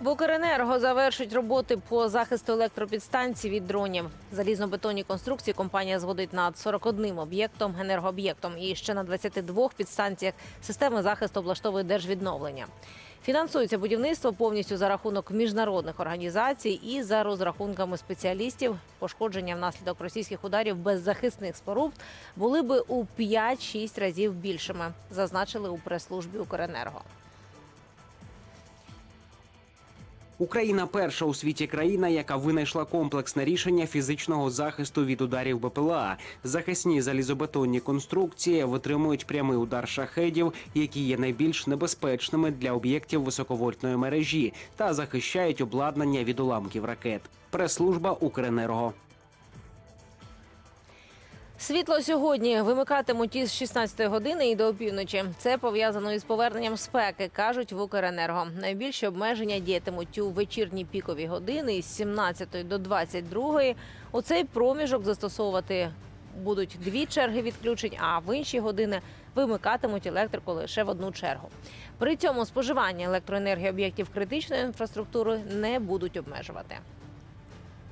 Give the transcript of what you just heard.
В Укренерго завершить роботи по захисту електропідстанцій від дронів. Залізнобетонні конструкції компанія зводить над 41 об'єктом, енергооб'єктом і ще на 22 підстанціях системи захисту облаштовує держвідновлення. Фінансується будівництво повністю за рахунок міжнародних організацій і за розрахунками спеціалістів. Пошкодження внаслідок російських ударів без захисних споруд були би у 5-6 разів більшими, зазначили у прес-службі Укренерго. Україна перша у світі країна, яка винайшла комплексне рішення фізичного захисту від ударів БПЛА. Захисні залізобетонні конструкції витримують прямий удар шахедів, які є найбільш небезпечними для об'єктів високовольтної мережі, та захищають обладнання від уламків ракет. Прес-служба Укренерго. Світло сьогодні вимикатимуть із 16 години і до опівночі. Це пов'язано із поверненням спеки, кажуть в Укренерго. Найбільші обмеження діятимуть у вечірні пікові години із 17 до 22. У цей проміжок застосовувати будуть дві черги відключень, а в інші години вимикатимуть електрику лише в одну чергу. При цьому споживання електроенергії об'єктів критичної інфраструктури не будуть обмежувати.